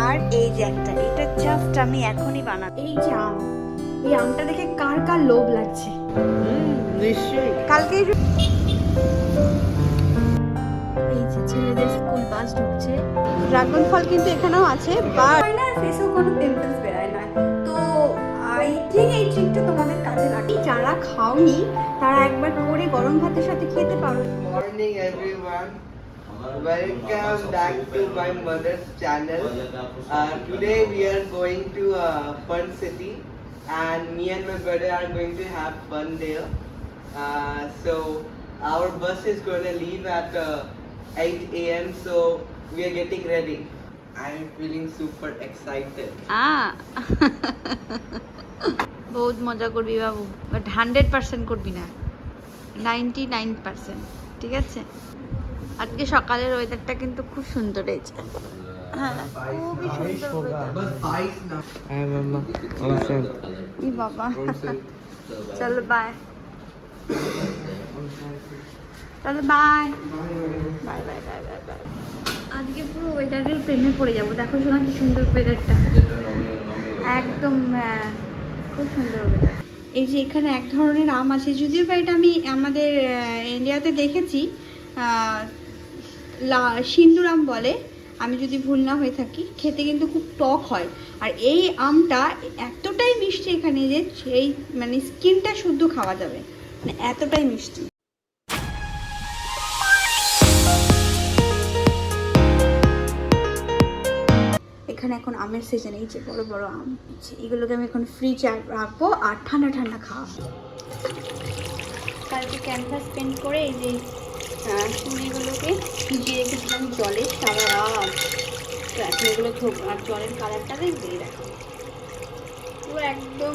আর এই যে একটা এটা জাস্ট আমি এখনই বানাবো। এই যে আম এই আমটা দেখে কার কার লোভ লাগছে? নিশ্চয়ই। কালকে এই যে ছেলেদের স্কুল বাস ঢুকছে। ড্রাগন ফল কিন্তু এখানেও আছে বাট না ফেসেও কোনো পিম্পলস বেরোয় না। তো আই থিঙ্ক এই ট্রিকটা তোমাদের কাজে লাগে যারা খাওনি তারা একবার করে গরম ভাতের সাথে খেতে পারো। Morning everyone. welcome back to my mother's channel uh, today we are going to uh, fun city and me and my brother are going to have fun there uh, so our bus is going to leave at uh, 8 a.m so we are getting ready i'm feeling super excited আহ বহুত মজা করবি বাবু but hundred percent করবি না ninety nine percent ঠিক আছে আজকে সকালের ওয়েদারটা কিন্তু খুব সুন্দর হয়েছে। হ্যাঁ বাবা। চলো বাই চলো bye bye bye bye bye bye আজকে পুরো ওয়েদারের প্রেমে পড়ে যাব। দেখো শোনা কি সুন্দর ওয়েদারটা একদম আহ, খুব সুন্দর এই যে এখানে এক ধরনের আম আছে যদিও বা এটা আমি আমাদের ইন্ডিয়াতে দেখেছি লা সিন্দুর আম বলে, আমি যদি ভুল না হয়ে থাকি, খেতে কিন্তু খুব টক হয়। আর এই আমটা এতটাই মিষ্টি এখানে যে সেই মানে স্কিনটা শুদ্ধ খাওয়া যাবে। মানে এতটাই মিষ্টি। এখানে এখন আমের সিজন এই যে বড় বড় আম এগুলোকে আমি এখন ফ্রিজে রাখব আর ঠান্ডা ঠান্ডা খাওয়াবো। কালকে ক্যানভাস পেন্ট করে এই যে আহ, চুড়িগুলোকে ভিজিয়ে রেখেছিলাম জলে সারা রাত তো এখন এগুলো আর জলের কালারটা দেখবে দেখো। পুরো একদম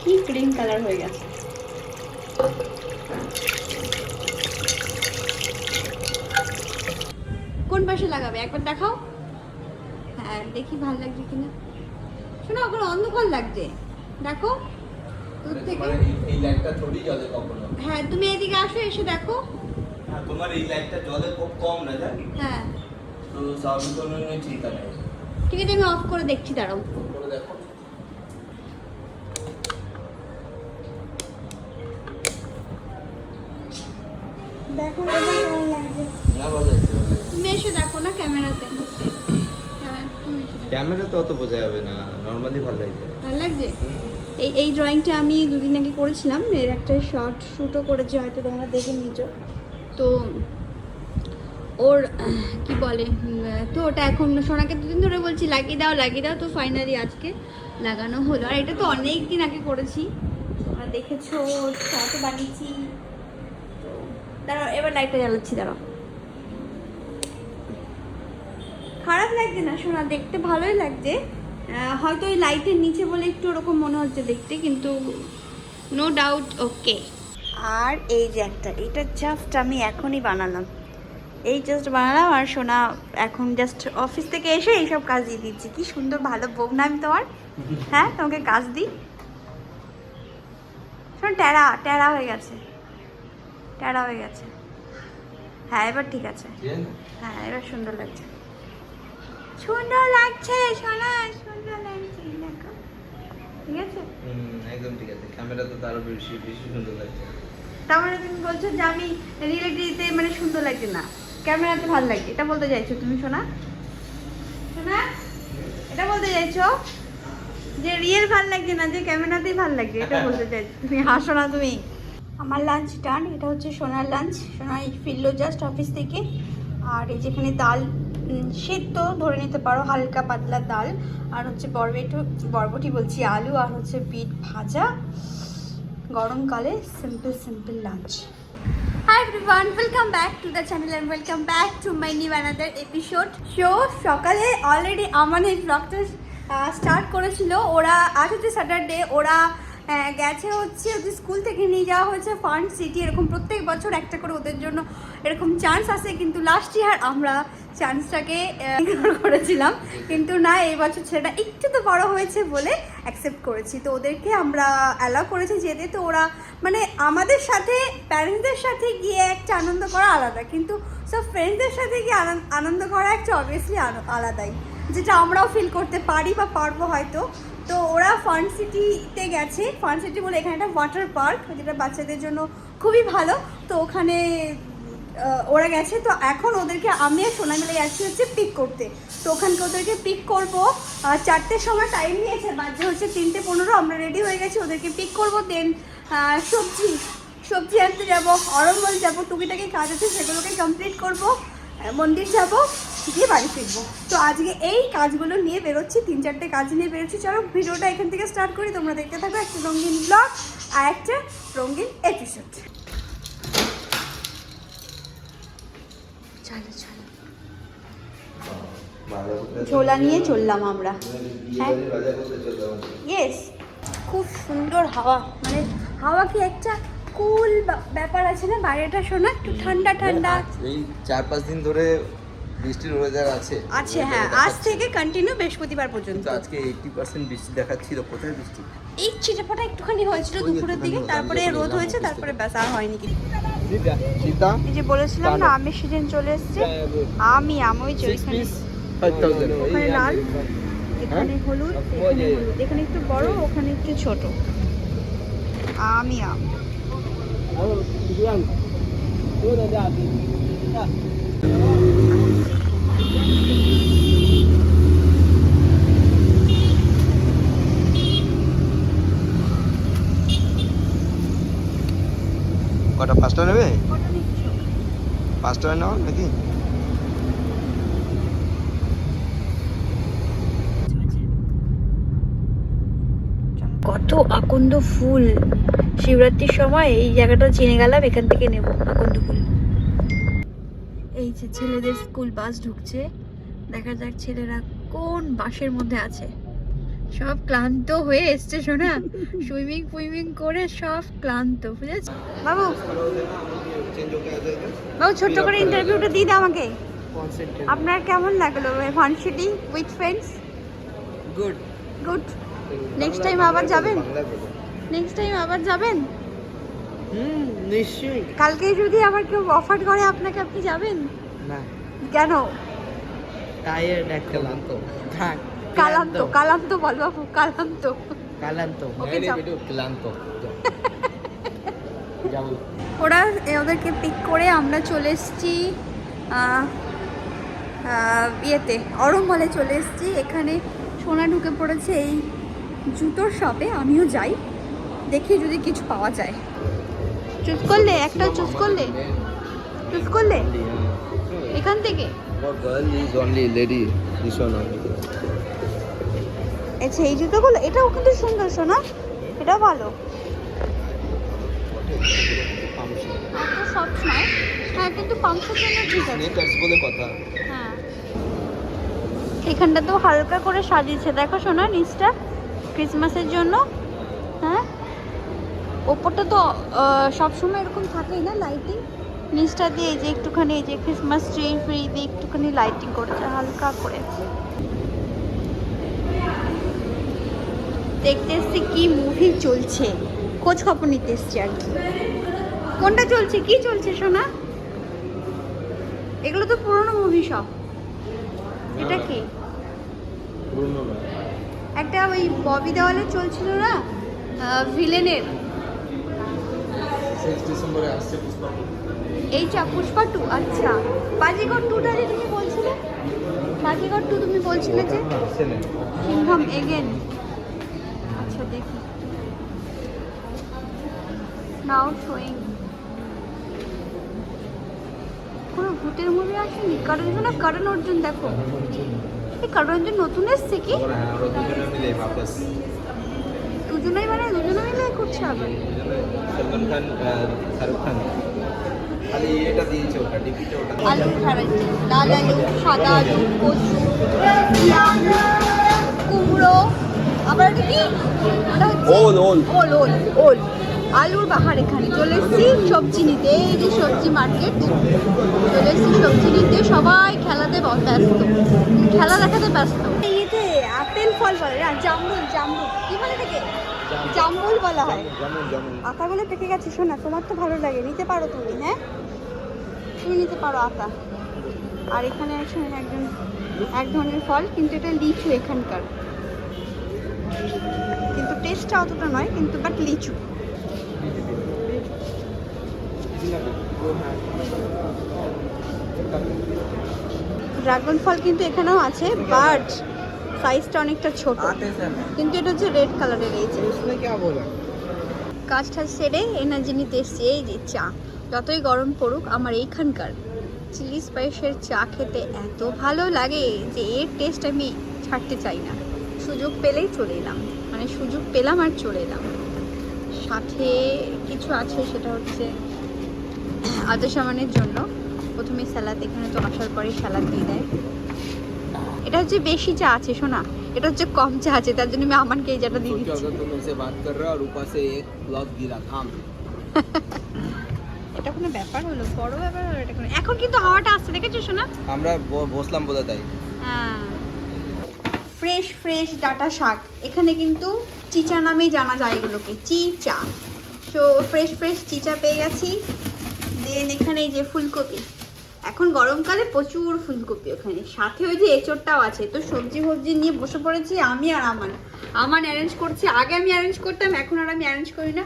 কি ক্রিম কালার হয়ে গেছে। কোন পাশে লাগাবে? একবার দেখাও। হ্যাঁ দেখি ভালো লাগছে কিনা। শোনো ওখানে অন্ধকার লাগছে। দেখো। দূর থেকে মানে কখনো। হ্যাঁ তুমি এদিকে আসো এসে দেখো। হ্যাঁ, তোমার এই লাইটটা জলে খুব কম না জানি হ্যাঁ। তো সাউন্ড কোনো ঠিক আছে। ঠিক আছে আমি অফ করে দেখছি দাঁড়াও। করে দেখো। দেখো না ভালো। তুমি এসে দেখো না ক্যামেরাতে। হ্যাঁ ক্যামেরা তো অত বোঝা যাবে না নর্মালি ভালো লাগছে ভালো লাগছে? এই এই ড্রয়িংটা আমি দুদিন আগে করেছিলাম এর একটা শর্ট শ্যুটও করেছি হয়তো তোমরা দেখে নিয়েছো। তো ওর, কি বলে, তো ওটা এখন সোনাকে দুদিন ধরে বলছি, লাগিয়ে দাও লাগিয়ে দাও, তো ফাইনালি আজকে লাগানো হলো। আর এটা তো অনেক দিন আগে করেছি। আর দেখেছ শর্ট বানিয়েছি। তো দাঁড়াও, এবার লাইটটা জ্বালাচ্ছি, দাঁড়াও। খারাপ লাগছে না শোনা দেখতে ভালোই লাগছে। হয়তো ওই লাইটের নিচে বলে একটু ওরকম মনে হচ্ছে দেখতে, কিন্তু নো ডাউট ওকে আর এই যে একটা এটা জাস্ট আমি এখনই বানালাম। এই জাস্ট বানালাম আর সোনা এখন জাস্ট অফিস থেকে এসে এইসব কাজ দিয়ে দিচ্ছি। কি সুন্দর ভালো বউ না আমি তোমার? হ্যাঁ তোমাকে কাজ দিই? শোন ট্যারা ট্যারা হয়ে গেছে। ট্যারা হয়ে গেছে। হ্যাঁ এবার ঠিক আছে। হ্যাঁ এবার সুন্দর লাগছে। সুন্দর লাগছে সোনা সুন্দর লাগছে দেখো। ঠিক আছে? হুম একদম ঠিক আছে। ক্যামেরা তো তারও বেশি বেশি সুন্দর লাগছে। তার মানে তুমি বলছো যে আমি রিয়েলিটিতে মানে সুন্দর লাগছে না। ক্যামেরাতে ভালো লাগে এটা বলতে চাইছো তুমি শোনা শোনা এটা বলতে চাইছো যে রিয়েল ভালো লাগছে না, যে ক্যামেরাতেই ভালো লাগছে, এটা বলতে চাইছো তুমি। হাসো না তুমি? আমার লাঞ্চ ডান এটা হচ্ছে সোনার লাঞ্চ সোনা ফিরলো জাস্ট অফিস থেকে। আর এই যেখানে ডাল সেদ্ধ ধরে নিতে পারো, হালকা পাতলা ডাল। আর হচ্ছে বরবটি বরবটি বলছি আলু, আর হচ্ছে বিট ভাজা। গরমকালে simple simple lunch hi everyone welcome back to the channel and welcome back to my new another episode show সকালে অলরেডি আমার এই ব্লগটা স্টার্ট করেছিল। ওরা, আজ হচ্ছে স্যাটারডে ওরা গেছে হচ্ছে ওদের স্কুল থেকে নিয়ে যাওয়া হয়েছে ফান সিটি, এরকম প্রত্যেক বছর একটা করে ওদের জন্য এরকম চান্স আসে কিন্তু লাস্ট ইয়ার আমরা চান্সটাকে করেছিলাম। কিন্তু না, এই বছর ছেলেটা একটু তো বড় হয়েছে বলে অ্যাকসেপ্ট করেছি। তো ওদেরকে আমরা অ্যালাউ করেছি যেতে, তো ওরা মানে আমাদের সাথে প্যারেন্টসদের সাথে গিয়ে একটা আনন্দ করা আলাদা, কিন্তু সব ফ্রেন্ডসদের সাথে গিয়ে আনন্দ করা একটা অবভিয়াসলি আলাদাই। যেটা আমরাও ফিল করতে পারি বা পারব হয়তো। তো ওরা ফান সিটিতে গেছে। ফান সিটি বলে এখানে একটা ওয়াটার পার্ক যেটা বাচ্চাদের জন্য খুবই ভালো। তো ওখানে ওরা গেছে। তো এখন ওদেরকে আমি আর সোনা মিলে যাচ্ছি হচ্ছে পিক করতে। তো ওখানকে ওদেরকে পিক করব। চারটের সময় টাইম নিয়েছে, বাজে হচ্ছে তিনটে পনেরো। আমরা রেডি হয়ে গেছি, ওদেরকে পিক করব। দেন সবজি সবজি আনতে যাব অরম্বল যাব, টুকিটাকি কাজ আছে, সেগুলোকে কমপ্লিট করব। মন্দির যাব। গিয়ে বাড়ি ফিরবো। তো আজকে এই কাজগুলো নিয়ে বেরোচ্ছি, তিন চারটে কাজ নিয়ে বেরোচ্ছি। চলো, ভিডিওটা এখান থেকে স্টার্ট করি। তোমরা দেখতে থাকো একটা রঙিন ব্লগ আর একটা রঙিন এপিসোড ঝোলা নিয়ে চললাম আমরা। হ্যাঁ? ইয়েস খুব সুন্দর হাওয়া। মানে হাওয়া কি একটা কুল ব্যাপার আছে না? বাইরেটা শোনা, একটু ঠান্ডা ঠান্ডা। এই চার পাঁচ দিন ধরে বৃষ্টির ওয়েদার আছে। আছে হ্যাঁ আজ থেকে কন্টিনিউ বৃহস্পতিবার পর্যন্ত। আজকে এইটি পার্সেন্ট বৃষ্টি দেখাচ্ছিল কোথায় বৃষ্টি? এই ছিটেফোঁটা একটুখানি হয়েছিল দুপুরের দিকে তারপরে রোদ হয়েছে তারপরে। ব্যাস আর হয়নি কিছু। এই যে বলেছিলাম না আমের সিজন চলে এসছে। আমি আম ওই ওইখানে ওখানে লাল এখানে হলুদ এখানে হলুদ এখানে একটু বড় ওখানে একটু ছোট। আমি আম। কটা পাঁচটা নেবে? পাঁচটা নাকি? কত আকন্দ ফুল। শিবরাত্রির সময় এই জায়গাটা চিনে গেলাম এখান থেকে নেব আকন্দ ফুল। যে ছেলেদের স্কুল বাস ঢুকছে। দেখা যাক ছেলেরা কোন বাসের মধ্যে আছে। সব ক্লান্ত হয়ে এসছে শোনা সুইমিং ফুইমিং করে সব ক্লান্ত বুঝেছ? বাবু বাবু ছোট্ট করে ইন্টারভিউটা দিয়ে দাও আমাকে। আপনার কেমন লাগল Funcity with friends good good next time আবার যাবেন? নেক্সট টাইম আবার যাবেন? হুম নিশ্চয়ই। কালকে যদি আবার কেউ অফার করে আপনাকে আপনি যাবেন? না। কেন? টায়ার্ড একটা লান্ত থাক কালান্ত। কালান্ত বল বাবু কালান্ত। কালান্ত। ওকে ক্লান্ত। ওরা ওদেরকে পিক করে আমরা চলে এসেছি ইয়েতে অরমলে চলে এসেছি। এখানে সোনা ঢুকে পড়েছে এই জুতোর শপে আমিও যাই। দেখি যদি কিছু পাওয়া যায়। চুজ করলে একটা চুজ করলে। চুজ করলে? এখান থেকে. আচ্ছা এই জুতোগুলো এটাও কিন্তু সুন্দর সোনা। এটাও ভালো। সব হ্যাঁ কিন্তু পাম্পসের জন্য ঠিক আছে। বলে কথা। হ্যাঁ। এখানটা তো হালকা করে সাজিয়েছে। দেখো শোনা নিচটা ক্রিসমাসের জন্য। হ্যাঁ? ওপরটা তো সব সময় এরকম থাকেই না লাইটিং নিচটা দিয়ে এই যে একটুখানি এই যে ক্রিসমাস ট্রি ফ্রি দিয়ে একটুখানি লাইটিং করেছে হালকা করে। দেখতে এসছি কি মুভি চলছে। খোঁজ খবর নিতে এসছি আর কি। কোনটা চলছে? কি চলছে সোনা? এগুলো তো পুরনো মুভি সব। এটা কি? একটা ওই ববি দেওয়ালে চলছিল না? ভিলেনের সিক্স ডিসেম্বরে আসছে পুষ্পা এই চা পুষ্পা টু আচ্ছা। বাজিগর টুটা যে তুমি বলছিলে? বাজিগর টু তুমি বলছিলে যে? সিংহম এগেন। আচ্ছা দেখি। নাও শোয়িং কোনো ভূতের মুভি আসেনি? কারণ না কারণ অর্জুন দেখো। এই কারণ অর্জুন নতুন এসছে কি? হ্যাঁ বাপাস। দুজনেই মানে দুজনে মিলে করছে আবার। খান শাহরুখ খান। খালি এটা দিয়েছে ওটা ডিপিটা ওটা আলু ভ্যারাইটি লাল আলু সাদা আলু কচু কুমড়ো আবার কি? ওটা হচ্ছে ওল, ওল। ওল ওল ওল। আলুর বাহার এখানে। চলে এসেছি সবজি নিতে এই যে সবজি মার্কেট। চলে এসেছি সবজি নিতে সবাই খেলাতে ব্যস্ত। খেলা দেখাতে ব্যস্ত। ইয়েতে আপেল ফল বলে না জামরুল জামরুল। কি বলে থেকে জামরুল। বলা হয়। আতাগুলো পেকে গেছে শোনা তোমার তো ভালো লাগে নিতে পারো তুমি হ্যাঁ? তুমি নিতে পারো আতা আর এখানে আছে একজন এক ধরনের ফল কিন্তু এটা লিচু এখানকার। কিন্তু টেস্টটা অতটা নয় কিন্তু বাট লিচু। ড্রাগন ফল কিন্তু এখানেও আছে বাট সাইজটা অনেকটা ছোট। কিন্তু এটা হচ্ছে রেড কালারের এই যে। সেরে এনার্জি নিতে এসছি এই যে চা। যতই গরম পড়ুক আমার এইখানকার চিলি স্পাইসের চা খেতে এত ভালো লাগে যে এর টেস্ট আমি ছাড়তে চাই না। সুযোগ পেলেই চলে এলাম। মানে সুযোগ পেলাম আর চলে এলাম। সাথে কিছু আছে সেটা হচ্ছে আদা সামানের জন্য। প্রথমে স্যালাদ এখানে তো আসার পরে স্যালাদ দিয়ে দেয়। এটা হচ্ছে বেশি চা আছে শোনা। এটা হচ্ছে কম চা আছে তার জন্য আমি আমানকে এই চাটা দিয়ে দিচ্ছি। এটা কোনো ব্যাপার হলো? বড় ব্যাপার হলো এটা কোনো এখন কিন্তু হাওয়াটা আসছে দেখেছ শোনা আমরা বসলাম বলে তাই। হ্যাঁ। ফ্রেশ ফ্রেশ ডাটা শাক। এখানে কিন্তু চিচা নামেই জানা যায় এগুলোকে চিচা। সো ফ্রেশ ফ্রেশ চিচা পেয়ে গেছি। দেন এখানে এই যে ফুলকপি। এখন গরমকালে প্রচুর ফুলকপি ওখানে। সাথে ওই যে এঁচড়টাও আছে। তো সবজি ফবজি নিয়ে বসে পড়েছি আমি আর আমার আমার অ্যারেঞ্জ করছি। আগে আমি অ্যারেঞ্জ করতাম এখন আর আমি অ্যারেঞ্জ করি না।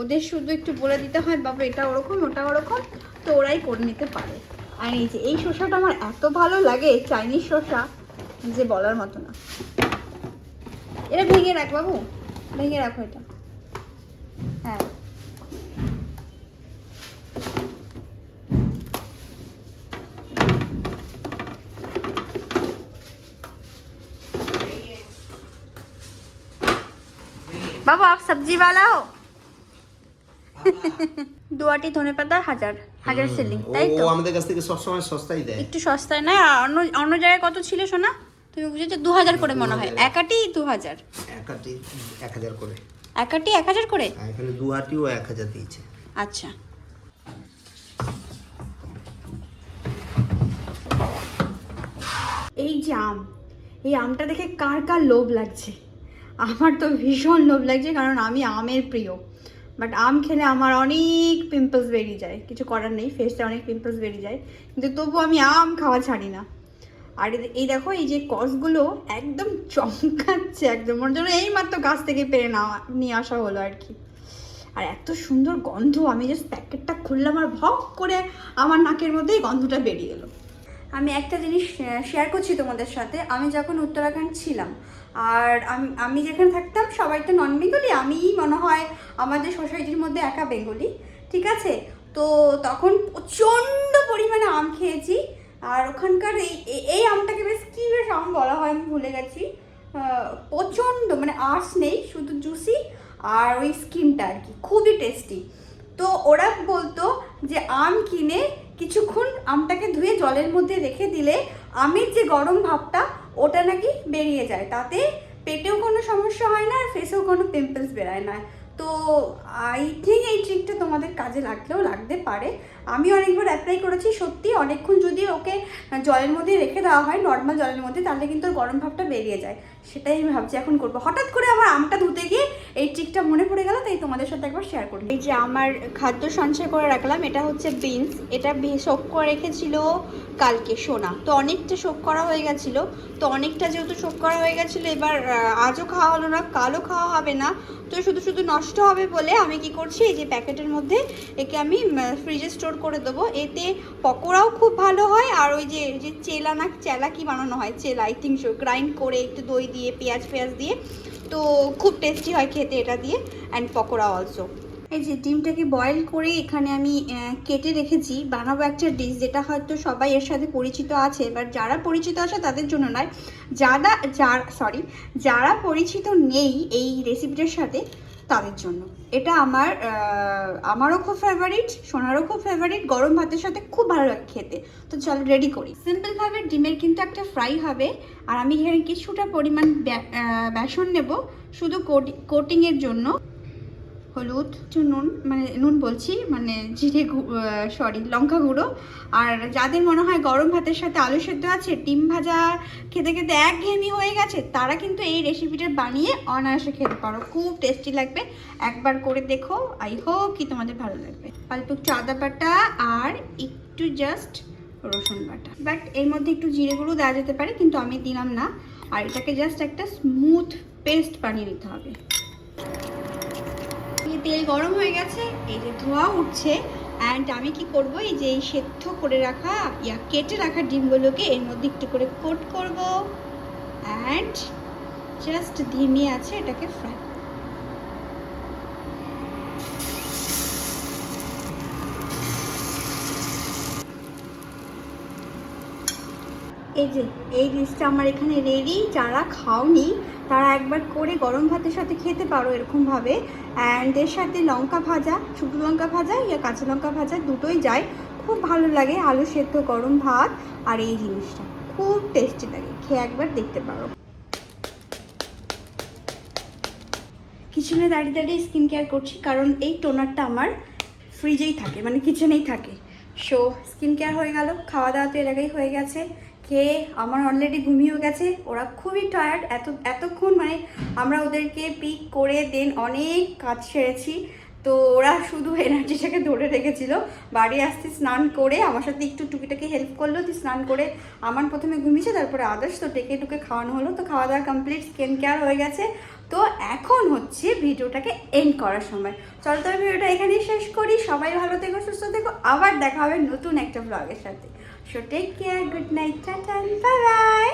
ওদের শুধু একটু বলে দিতে হয় বাবা এটা ওরকম ওটা ওরকম তো ওরাই করে নিতে পারে আর এই যে এই শসাটা আমার এত ভালো লাগে চাইনিজ শসা যে বলার মতো না এটা ভেঙে রাখ বাবু ভেঙে রাখো এটা হ্যাঁ বাবু আপ সবজি वाला हो দুয়াটি ধনে পাতা হাজার হাজার সেলিং তাই তো? আমাদের কাছ থেকে সবসময় সস্তাই দেয়। একটু সস্তায় না অন্য অন্য জায়গায় কত ছিল শোনা তুমি বুঝেছ দু হাজার করে মনে হয়। একাটি দু হাজার একাটি এক হাজার করে। একাটি এক হাজার করে এখানে দু আটিও এক হাজার দিয়েছে। আচ্ছা। এই যে আম এই আমটা দেখে কার কার লোভ লাগছে? আমার তো ভীষণ লোভ লাগছে কারণ আমি আমের প্রিয়। বাট আম খেলে আমার অনেক পিম্পলস বেরিয়ে যায়। কিছু করার নেই ফেসে অনেক পিম্পলস বেরিয়ে যায়। কিন্তু তবু আমি আম খাওয়া ছাড়ি না। আর এই- দেখো, এই যে কসগুলো একদম চমকাচ্ছে একদম। ওর জন্য এই মাত্র গাছ থেকে পেরে না নিয়ে আসা হলো আর কি। আর এত সুন্দর গন্ধ, আমি জাস্ট প্যাকেটটা খুললাম আর ভক করে আমার নাকের মধ্যেই গন্ধটা বেরিয়ে এলো। আমি একটা জিনিস শেয়ার করছি তোমাদের সাথে। আমি যখন উত্তরাখণ্ড ছিলাম আর আমি যেখানে থাকতাম, সবাই তো নন বেঙ্গলি আমিই মনে হয় আমাদের সোসাইটির মধ্যে একা বেঙ্গলি ঠিক আছে? তো তখন প্রচণ্ড পরিমাণে আম খেয়েছি, আর ওখানকার এই এই আমটাকে বেশ কী বেশ আম বলা হয় আমি ভুলে গেছি। প্রচণ্ড মানে আর্স নেই, শুধু জুসি আর ওই স্কিনটা আর কি, খুবই টেস্টি তো ওরা বলতো যে আম কিনে কিছুক্ষণ আমটাকে ধুয়ে জলের মধ্যে রেখে দিলে আমের যে গরম ভাবটা ওটা নাকি বেরিয়ে যায়। তাতে পেটেও কোনো সমস্যা হয় না আর ফেসেও কোনো পিম্পলস বেরোয় না। তো আই থিঙ্ক এই ট্রিকটা তোমাদের কাজে লাগলেও লাগতে পারে। আমি অনেকবার অ্যাপ্লাই করেছি, সত্যি অনেকক্ষণ যদি ওকে জলের মধ্যে রেখে দেওয়া হয় নর্মাল জলের মধ্যে, তাহলে কিন্তু ওর গরম ভাবটা বেরিয়ে যায়। সেটাই আমি ভাবছি এখন করব। হঠাৎ করে আমার আমটা ধুতে গিয়ে এই ট্রিকটা মনে পড়ে গেল, তাই তোমাদের সাথে একবার শেয়ার করি। এই যে আমার খাদ্য সঞ্চয় করে রাখলাম, এটা হচ্ছে বিনস এটা শোক করে রেখেছিল কালকে সোনা। তো অনেকটা শোক করা হয়ে গেছিল। তো অনেকটা যেহেতু শোক করা হয়ে গেছিল, এবার আজও খাওয়া হলো না, কালও খাওয়া হবে না। তো শুধু শুধু নষ্ট হবে বলে আমি কি করছি, এই যে প্যাকেটের মধ্যে একে আমি ফ্রিজে স্টোর করে দেবো। এতে পকোড়াও খুব ভালো হয় আর ওই যে যে চেলা না, চেলা কি বানানো হয়? চেলা আই থিঙ্ক গ্রাইন্ড করে একটু দই দিয়ে, পেঁয়াজ পেঁয়াজ দিয়ে। তো খুব টেস্টি হয় খেতে এটা দিয়ে অ্যান্ড পকোড়া অলসো এই যে ডিমটাকে বয়েল করে এখানে আমি কেটে রেখেছি। বানাবো একটা ডিশ যেটা হয়তো সবাই এর সাথে পরিচিত আছে বাট যারা পরিচিত আছে তাদের জন্য নয়। যারা, যার সরি যারা পরিচিত নেই এই রেসিপিটার সাথে তাদের জন্য। এটা আমার আমারও খুব ফেভারিট সোনারও খুব ফেভারিট গরম ভাতের সাথে খুব ভালো লাগে খেতে। তো চল রেডি করি। সিম্পলভাবে ডিমের কিন্তু একটা ফ্রাই হবে, আর আমি এখানে কিছুটা পরিমাণ বেসন নেব, শুধু কোটিংয়ের জন্য। হলুদ, একটু নুন মানে নুন বলছি মানে জিরে সরি লঙ্কা গুঁড়ো। আর যাদের মনে হয় গরম ভাতের সাথে আলু সেদ্ধ আছে, ডিম ভাজা খেতে খেতে একঘেয়েমি হয়ে গেছে, তারা কিন্তু এই রেসিপিটা বানিয়ে অনায়াসে খেতে পারো। খুব টেস্টি লাগবে। একবার করে দেখো। আই হোপ কি তোমাদের ভালো লাগবে। অল্প একটু আদা বাটা আর একটু জাস্ট রসুন বাটা। বাট এর মধ্যে একটু জিরে গুঁড়ো দেওয়া যেতে পারে, কিন্তু আমি দিলাম না। আর এটাকে জাস্ট একটা স্মুথ পেস্ট বানিয়ে নিতে হবে। তেল গরম হয়ে গেছে, এই যে ধোয়া উঠছে অ্যান্ড আমি কি করব, এই যে এই সেদ্ধ করে রাখা, ইয়া কেটে রাখা ডিমগুলোকে এর মধ্যে একটু করে কোট করব অ্যান্ড জাস্ট ধিমে আছে এটাকে ফ্রাই এই যে, এই ডিশটা আমার এখানে রেডি যারা খাওনি, তারা একবার করে গরম ভাতের সাথে খেতে পারো এরকমভাবে। অ্যান্ড এর সাথে লঙ্কা ভাজা, শুকনো লঙ্কা ভাজা, ইয়া কাঁচা লঙ্কা ভাজা দুটোই যায়। খুব ভালো লাগে আলু সেদ্ধ গরম ভাত আর এই জিনিসটা। খুব টেস্টি লাগে, খেয়ে একবার দেখতে পারো। কিচেনে দাঁড়িয়ে দাঁড়িয়ে স্কিন কেয়ার করছি কারণ এই টোনারটা আমার ফ্রিজেই থাকে মানে কিচেনেই থাকে। সো স্কিন কেয়ার হয়ে গেল খাওয়া দাওয়া তো আগেই হয়ে গেছে। খেয়ে আমার অলরেডি ঘুমিয়েও গেছে। ওরা খুবই টায়ার্ড এত, এতক্ষণ মানে আমরা ওদেরকে পিক করে দেন অনেক কাজ সেরেছি। তো ওরা শুধু এনার্জিটাকে ধরে রেখেছিল। বাড়ি আসতে স্নান করে আমার সাথে একটু টুকিটাকে হেল্প করল যে স্নান করে আমার প্রথমে ঘুমিয়েছে, তারপরে আদার্স তো টেকে টুকে খাওয়ানো হলো। তো খাওয়া দাওয়া কমপ্লিট স্কিন কেয়ার হয়ে গেছে। তো এখন হচ্ছে ভিডিওটাকে এন্ড করার সময়। চলো তবে ভিডিওটা এখানেই শেষ করি। সবাই ভালো থেকো, সুস্থ থেকো। আবার দেখা হবে নতুন একটা ব্লগের সাথে। So take care good night tata bye bye